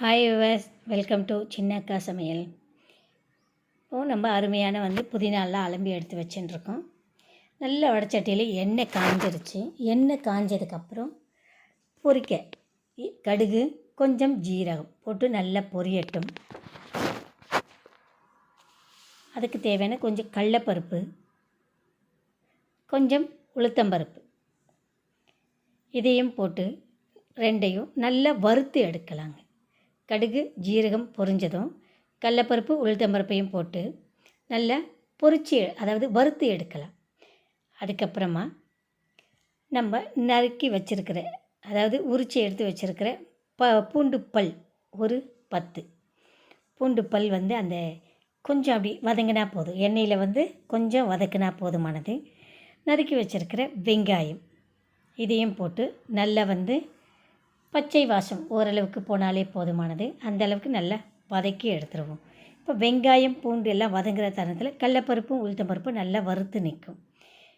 Hi viewers welcome to சின்ன அக்கா சமையல் இப்போது நம்ம அருமையான வந்து புதினாலாம் அலம்பி எடுத்து வச்சுட்டுருக்கோம் நல்ல வடச்சட்டியில் எண்ணெய் காஞ்சிருச்சு. எண்ணெய் காஞ்சதுக்கப்புறம் பொரிக்க. இ- கடுகு கொஞ்சம் ஜீரகம் போட்டு நல்லா பொரியட்டும். அதுக்கு தேவையான கொஞ்சம் கடலப்பருப்பு கொஞ்சம் உளுத்தம்பருப்பு. இதையும் போட்டு ரெண்டையும் நல்லா வறுத்து எடுக்கலாங்க. கடுகு ஜீரகம் பொரிஞ்சதும் கடலப்பருப்பு உளுத்தம்பருப்பையும் போட்டு நல்லா பொரிச்சு அதாவது வறுத்து எடுக்கலாம். அதுக்கப்புறமா நம்ம நறுக்கி வச்சிருக்கிற அதாவது உரிச்சி எடுத்து வச்சிருக்கிற ப பூண்டு பல் ஒரு பத்து. பூண்டு பல் வந்து அந்த கொஞ்சம் அப்படி வதங்கினா போதும். எண்ணெயில் வந்து கொஞ்சம் வதக்கினா போதுமானது. நறுக்கி வச்சிருக்கிற வெங்காயம் இதையும் போட்டு நல்லா வந்து பச்சை வாசம் ஓரளவுக்கு போனாலே போதுமானது. அந்த அளவுக்கு நல்லா வதக்கி எடுத்துருவோம். இப்போ வெங்காயம் பூண்டு எல்லாம் வதங்குற தருணத்தில் கடலப்பருப்பும் உளுத்தம்பருப்பும் நல்லா வறுத்து நிற்கும்.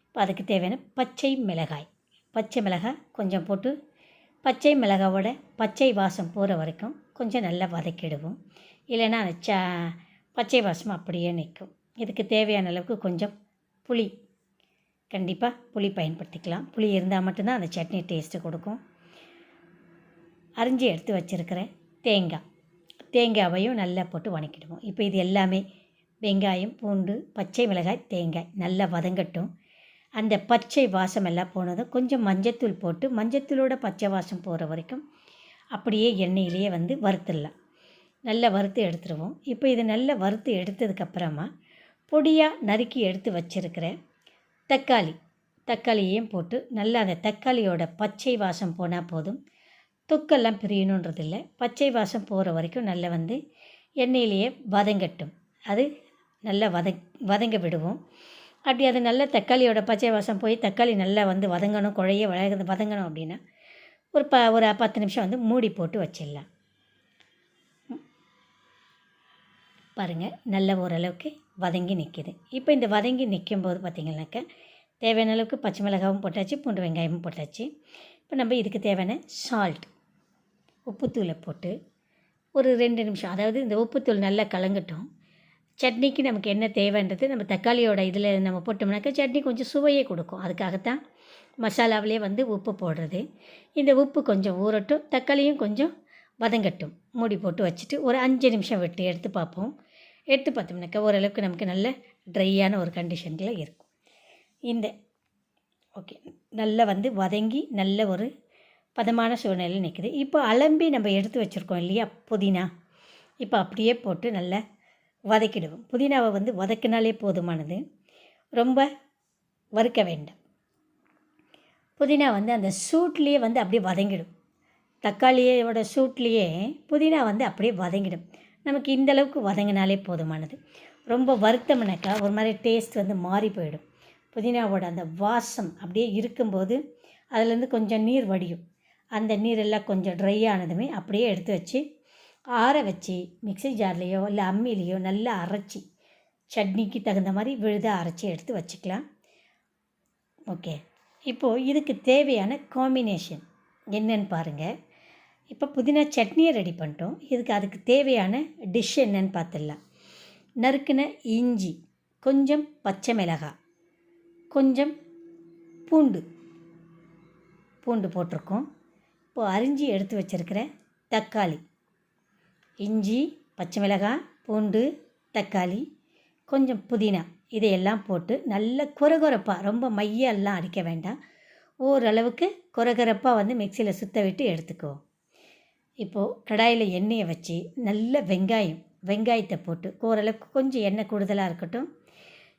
இப்போ அதுக்கு தேவையான பச்சை மிளகாய். பச்சை மிளகாய் கொஞ்சம் போட்டு பச்சை மிளகாவோட பச்சை வாசம் போகிற வரைக்கும் கொஞ்சம் நல்லா வதக்கிடுவோம். இல்லைன்னா அந்த சா பச்சை வாசம் அப்படியே நிற்கும். இதுக்கு தேவையான அளவுக்கு கொஞ்சம் புளி. கண்டிப்பாக புளி பயன்படுத்திக்கலாம். புளி இருந்தால் மட்டும்தான் அந்த சட்னி டேஸ்ட்டு கொடுக்கும். அரிஞ்சு எடுத்து வச்சுருக்கிற தேங்காய். தேங்காவையும் நல்லா போட்டு வணக்கிடுவோம். இப்போ இது எல்லாமே வெங்காயம் பூண்டு பச்சை மிளகாய் தேங்காய் நல்லா வதங்கட்டும். அந்த பச்சை வாசம் எல்லாம் போனதும் கொஞ்சம் மஞ்சத்தூள் போட்டு மஞ்சத்தூளோட பச்சை வாசம் போகிற வரைக்கும் அப்படியே எண்ணெயிலேயே வந்து வறுத்துடலாம். நல்லா வறுத்து எடுத்துருவோம். இப்போ இது நல்லா வறுத்து எடுத்ததுக்கப்புறமா பொடியாக நறுக்கி எடுத்து வச்சிருக்கிற தக்காளி. தக்காளியையும் போட்டு நல்லா அந்த தக்காளியோட பச்சை வாசம் போனால் போதும். தொக்கெல்லாம் பிரியணுன்றது இல்லை பச்சை வாசம் போகிற வரைக்கும் நல்லா வந்து எண்ணெயிலேயே வதங்கட்டும். அது நல்லா வத வதங்க விடுவோம். அப்படி அது நல்ல தக்காளியோட பச்சை வாசம் போய் தக்காளி நல்லா வந்து வதங்கணும் குழைய வதங்க வதங்கணும் அப்படின்னா ஒரு ப ஒரு பத்து நிமிஷம் வந்து மூடி போட்டு வச்சிடலாம். பாருங்கள் நல்ல ஓரளவுக்கு வதங்கி நிற்கிது இப்போ இந்த வதங்கி நிற்கும்போது பார்த்திங்கனாக்கா தேவையான அளவுக்கு பச்சை மிளகாவும் போட்டாச்சு பூண்டு வெங்காயமும் போட்டாச்சு. இப்போ நம்ம இதுக்கு தேவையான சால்ட் உப்புத்தூளை போட்டு ஒரு ரெண்டு நிமிஷம் அதாவது இந்த உப்புத்தூள் நல்லா கலங்கட்டும். சட்னிக்கு நமக்கு என்ன தேவைன்றது நம்ம தக்காளியோட இதில் நம்ம போட்டோம்னாக்கா சட்னி கொஞ்சம் சுவையே கொடுக்கும். அதுக்காகத்தான் மசாலாவிலே வந்து உப்பு போடுறது. இந்த உப்பு கொஞ்சம் ஊறட்டும் தக்காளியும் கொஞ்சம் வதங்கட்டும். மூடி போட்டு வச்சுட்டு ஒரு அஞ்சு நிமிஷம் விட்டு எடுத்து பார்ப்போம். எடுத்து பார்த்தோம்னாக்கா ஓரளவுக்கு நமக்கு நல்ல ட்ரையான ஒரு கண்டிஷனில் இருக்கும். இந்த ஓகே நல்லா வந்து வதங்கி நல்ல ஒரு பதமான சூழ்நிலையில் நிற்குது இப்போ அலம்பி நம்ம எடுத்து வச்சுருக்கோம் இல்லையா? புதினா. இப்போ அப்படியே போட்டு நல்லா வதக்கிடுவோம். புதினாவை வந்து வதக்கினாலே போதுமானது. ரொம்ப வறுக்க வேண்டும். புதினா வந்து அந்த சூட்லேயே வந்து அப்படியே வதங்கிடும். தக்காளியோட சூட்லேயே புதினா வந்து அப்படியே வதங்கிடும். நமக்கு இந்த அளவுக்கு வதங்கினாலே போதுமானது. ரொம்ப வருத்தம்னாக்கா ஒரு மாதிரி டேஸ்ட் வந்து மாறி போயிடும். புதினாவோட அந்த வாசம் அப்படியே இருக்கும்போது அதுலேருந்து கொஞ்சம் நீர் வடியும். அந்த நீரெல்லாம் கொஞ்சம் ட்ரை ஆனதுமே அப்படியே எடுத்து வச்சு ஆற வச்சு மிக்ஸி ஜார்லேயோ இல்லை அம்மிலேயோ நல்லா அரைச்சி சட்னிக்கு தகுந்த மாதிரி விழுதாக அரைச்சி எடுத்து வச்சுக்கலாம். ஓகே இப்போது இதுக்கு தேவையான காம்பினேஷன் என்னன்னு பாருங்கள் இப்போ புதினா சட்னியை ரெடி பண்ணிட்டோம். இதுக்கு அதுக்கு தேவையான டிஷ் என்னன்னு பார்த்துடலாம். நறுக்கின இஞ்சி கொஞ்சம் பச்சை மிளகாய் கொஞ்சம் பூண்டு பூண்டு போட்டிருக்கோம். இப்போது அரிஞ்சு எடுத்து வச்சிருக்கிற தக்காளி. இஞ்சி பச்சை மிளகாய் பூண்டு தக்காளி கொஞ்சம் புதினா இதையெல்லாம் போட்டு நல்ல குறகுறப்பாக ரொம்ப மையெல்லாம் அடிக்க வேண்டாம். ஓரளவுக்கு குறகுறப்பாக வந்து மிக்சியில் சுத்த விட்டு எடுத்துக்குவோம் இப்போது கடாயில் எண்ணெயை வச்சு நல்ல வெங்காயம் வெங்காயத்தை போட்டு ஓரளவுக்கு கொஞ்சம் எண்ணெய் கூடுதலாக இருக்கட்டும்.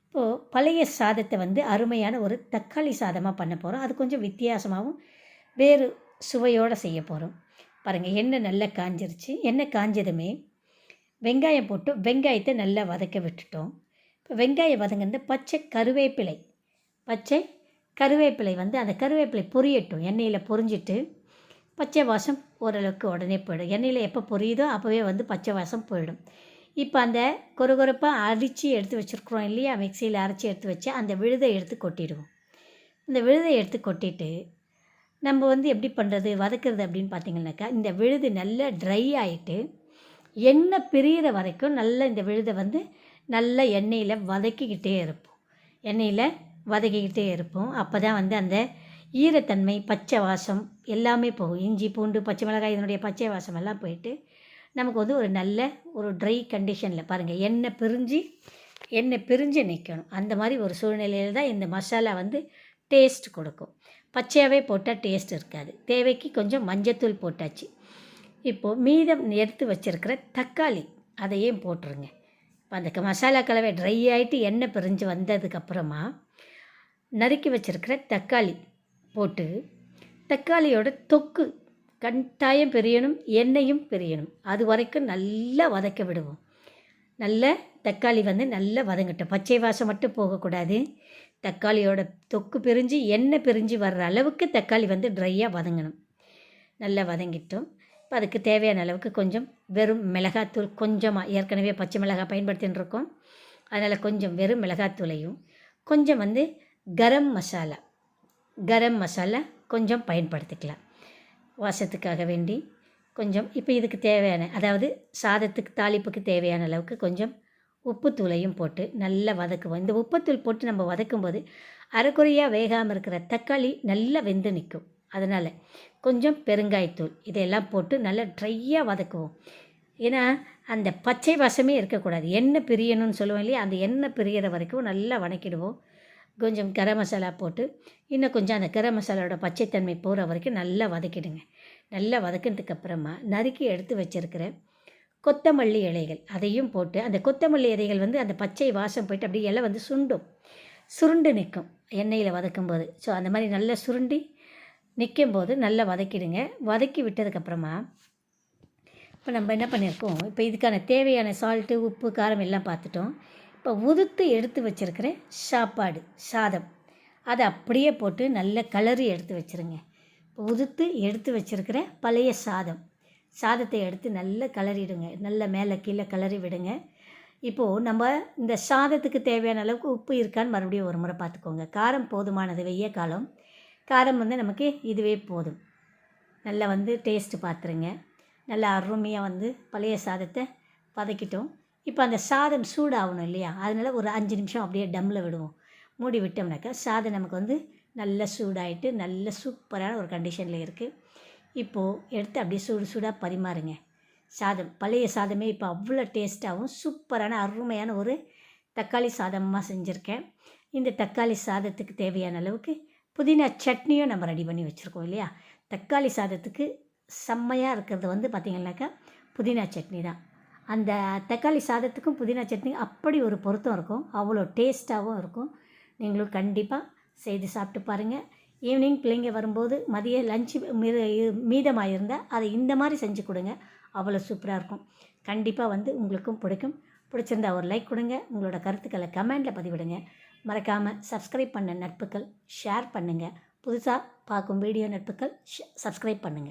இப்போது பழைய சாதத்தை வந்து அருமையான ஒரு தக்காளி சாதமாக பண்ண போகிறோம் அது கொஞ்சம் வித்தியாசமாகவும் வேறு சுவையோடு செய்ய போகிறோம் பாருங்கள் எண்ணெய் நல்லா காஞ்சிருச்சு. எண்ணெய் காஞ்சதுமே வெங்காயம் போட்டு வெங்காயத்தை நல்லா வதக்க விட்டுட்டோம். இப்போ வெங்காயம் வதங்கினது பச்சை கருவேப்பிலை. பச்சை கருவேப்பிலை வந்து அந்த கருவேப்பிலை பொரியட்டும். எண்ணெயில் பொரிஞ்சிட்டு பச்சை வாசம் ஓரளவுக்கு உடனே போயிடும். எண்ணெயில் எப்போ பொரியுதோ அப்போவே வந்து பச்சை வாசம் போயிடும். இப்போ அந்த கொரகொரப்பாக அரிச்சு எடுத்து வச்சுருக்குறோம் இல்லையா? மிக்சியில் அரைச்சி எடுத்து வச்சு அந்த விழுதை எடுத்து கொட்டிடுவோம். இந்த விழுதை எடுத்து கொட்டிட்டு நம்ம வந்து எப்படி பண்ணுறது வதக்கிறது அப்படின்னு பார்த்தீங்கன்னாக்கா இந்த விழுது நல்லா ட்ரை ஆகிட்டு எண்ணெய் பிரியிற வரைக்கும் நல்லா இந்த விழுதை வந்து நல்லா எண்ணெயில் வதக்கிக்கிட்டே இருப்போம். எண்ணெயில் வதக்கிக்கிட்டே இருப்போம். அப்போ தான் வந்து அந்த ஈரத்தன்மை பச்சை வாசம் எல்லாமே போகும். இஞ்சி பூண்டு பச்சை மிளகாய் இதனுடைய பச்சை வாசம் எல்லாம் போயிட்டு நமக்கு வந்து ஒரு நல்ல ஒரு ட்ரை கண்டிஷனில் பாருங்கள் எண்ணெய் பிரிஞ்சு எண்ணெய் பிரிஞ்சு நிற்கணும் அந்த மாதிரி ஒரு சூழ்நிலையில் தான் இந்த மசாலா வந்து டேஸ்ட் கொடுக்கும். பச்சையாகவே போட்டால் டேஸ்ட் இருக்காது. தேவைக்கு கொஞ்சம் மஞ்சத்தூள் போட்டாச்சு. இப்போது மீதம் எடுத்து வச்சுருக்கிற தக்காளி அதையும் போட்டுருங்க? இப்போ அந்த க- மசாலா கலவை ட்ரை ஆகிட்டு எண்ணெய் பிரிஞ்சு வந்ததுக்கப்புறமா நறுக்கி வச்சுருக்கிற தக்காளி போட்டு தக்காளியோட தொக்கு கட்டாயம் பிரியணும் எண்ணெயும் பிரியணும். அது வரைக்கும் நல்லா வதக்க விடுவோம். நல்ல தக்காளி வந்து நல்லா வதங்கட்டும். பச்சை வாசம் மட்டும் போகக்கூடாது. தக்காளியோட தொக்கு பிரிஞ்சு எண்ணெய் பிரிஞ்சு வர்ற அளவுக்கு தக்காளி வந்து ட்ரையாக வதங்கணும். நல்லா வதங்கிட்டோம். இப்போ அதுக்கு தேவையான அளவுக்கு கொஞ்சம் வெறும் மிளகாத்தூள் கொஞ்சமாக ஏற்கனவே பச்சை மிளகாய் பயன்படுத்தின்னு இருக்கோம் அதனால் கொஞ்சம் வெறும் மிளகாத்தூளையும் கொஞ்சம் வந்து கரம் மசாலா கரம் மசாலா கொஞ்சம் பயன்படுத்திக்கலாம். வாசத்துக்காக வேண்டி கொஞ்சம் இப்போ இதுக்கு தேவையான அதாவது சாதத்துக்கு தாளிப்புக்கு தேவையான அளவுக்கு கொஞ்சம் உப்புத்தூளையும் போட்டு நல்லா வதக்குவோம். இந்த உப்புத்தூள் போட்டு நம்ம வதக்கும்போது அரைக்குறையாக வேகாமல் இருக்கிற தக்காளி நல்லா வெந்து நிற்கும் அதனால் கொஞ்சம் பெருங்காயத்தூள் இதையெல்லாம் போட்டு நல்லா ட்ரையாக வதக்குவோம். ஏன்னா அந்த பச்சை வசமே இருக்கக்கூடாது. எண்ணெய் பிரியணும்னு சொல்லுவோம் இல்லையா? அந்த எண்ணெய் பிரியற வரைக்கும் நல்லா வதக்கிடுவோம் கொஞ்சம் கரம் மசாலா போட்டு இன்னும் கொஞ்சம் அந்த கரம் மசாலாவோட பச்சைத்தன்மை போகிற வரைக்கும் நல்லா வதக்கிடுங்க. நல்லா வதக்கினதுக்கு அப்புறமா நறுக்கி எடுத்து வச்சிருக்கிற கொத்தமல்லி இலைகள் அதையும் போட்டு அந்த கொத்தமல்லி இலைகள் வந்து அந்த பச்சை வாசம் போயிட்டு அப்படியே இலை வந்து சுண்டும். சுருண்டு நிற்கும் எண்ணெயில் வதக்கும்போது. ஸோ அந்த மாதிரி நல்லா சுருண்டி நிற்கும்போது நல்லா வதக்கிடுங்க. வதக்கி விட்டதுக்கப்புறமா இப்போ நம்ம என்ன பண்ணியிருக்கோம்? இப்போ இதுக்கான தேவையான சால்ட்டு உப்பு காரம் எல்லாம் பார்த்துட்டோம். இப்போ உதுத்து எடுத்து வச்சிருக்கிற சாப்பாடு சாதம் அதை அப்படியே போட்டு நல்ல கலரி எடுத்து வச்சிருங்க. உதுத்து எடுத்து வச்சிருக்கிற பழைய சாதம். சாதத்தை எடுத்து நல்லா கிளறிடுங்க நல்ல மேலே கீழே கலரி விடுங்க. இப்போது நம்ம இந்த சாதத்துக்கு தேவையான அளவுக்கு உப்பு இருக்கான்னு மறுபடியும் ஒரு முறை பார்த்துக்கோங்க. காரம் போதுமானது வெய்ய காலம். காரம் வந்து நமக்கு இதுவே போதும். நல்லா வந்து டேஸ்ட்டு பார்த்துருங்க. நல்லா அருமையாக வந்து பழைய சாதத்தை பதக்கிட்டோம் இப்போ அந்த சாதம் சூடாகணும் இல்லையா? அதனால் ஒரு அஞ்சு நிமிஷம் அப்படியே டம்மில் விடுவோம். மூடி விட்டோம்னாக்கா சாதம் நமக்கு வந்து நல்லா சூடாயிட்டு நல்ல சூப்பரான ஒரு கண்டிஷனில் இருக்குது இப்போது எடுத்து அப்படியே சூடு சூடாக பரிமாறுங்க. சாதம் பழைய சாதமே இப்போ அவ்வளோ டேஸ்ட்டாகவும் சூப்பரான அருமையான ஒரு தக்காளி சாதமாக செஞ்சுருக்கேன். இந்த தக்காளி சாதத்துக்கு தேவையான அளவுக்கு புதினா சட்னியும் நம்ம ரெடி பண்ணி வச்சுருக்கோம் இல்லையா? தக்காளி சாதத்துக்கு செம்மையாக இருக்கிறது வந்து பார்த்திங்கனாக்கா புதினா சட்னி தான். அந்த தக்காளி சாதத்துக்கும் புதினா சட்னி அப்படி ஒரு பொருத்தம் இருக்கும். அவ்வளோ டேஸ்ட்டாகவும் இருக்கும். நீங்களும் கண்டிப்பாக செய்து சாப்பிட்டு பாருங்கள் ஈவினிங் பிள்ளைங்க வரும்போது மதிய லஞ்சு மீதமாக இருந்தால் அதை இந்த மாதிரி செஞ்சு கொடுங்க. அவ்வளோ சூப்பராக இருக்கும். கண்டிப்பாக வந்து உங்களுக்கும் பிடிக்கும். பிடிச்சிருந்தா ஒரு லைக் கொடுங்க. உங்களோட கருத்துக்களை கமெண்டில் பதிவிடுங்க. மறக்காமல் சப்ஸ்கிரைப் பண்ண நட்புகள் ஷேர் பண்ணுங்கள் புதுசாக பார்க்கும் வீடியோ நட்புகள் சப்ஸ்கிரைப் பண்ணுங்கள்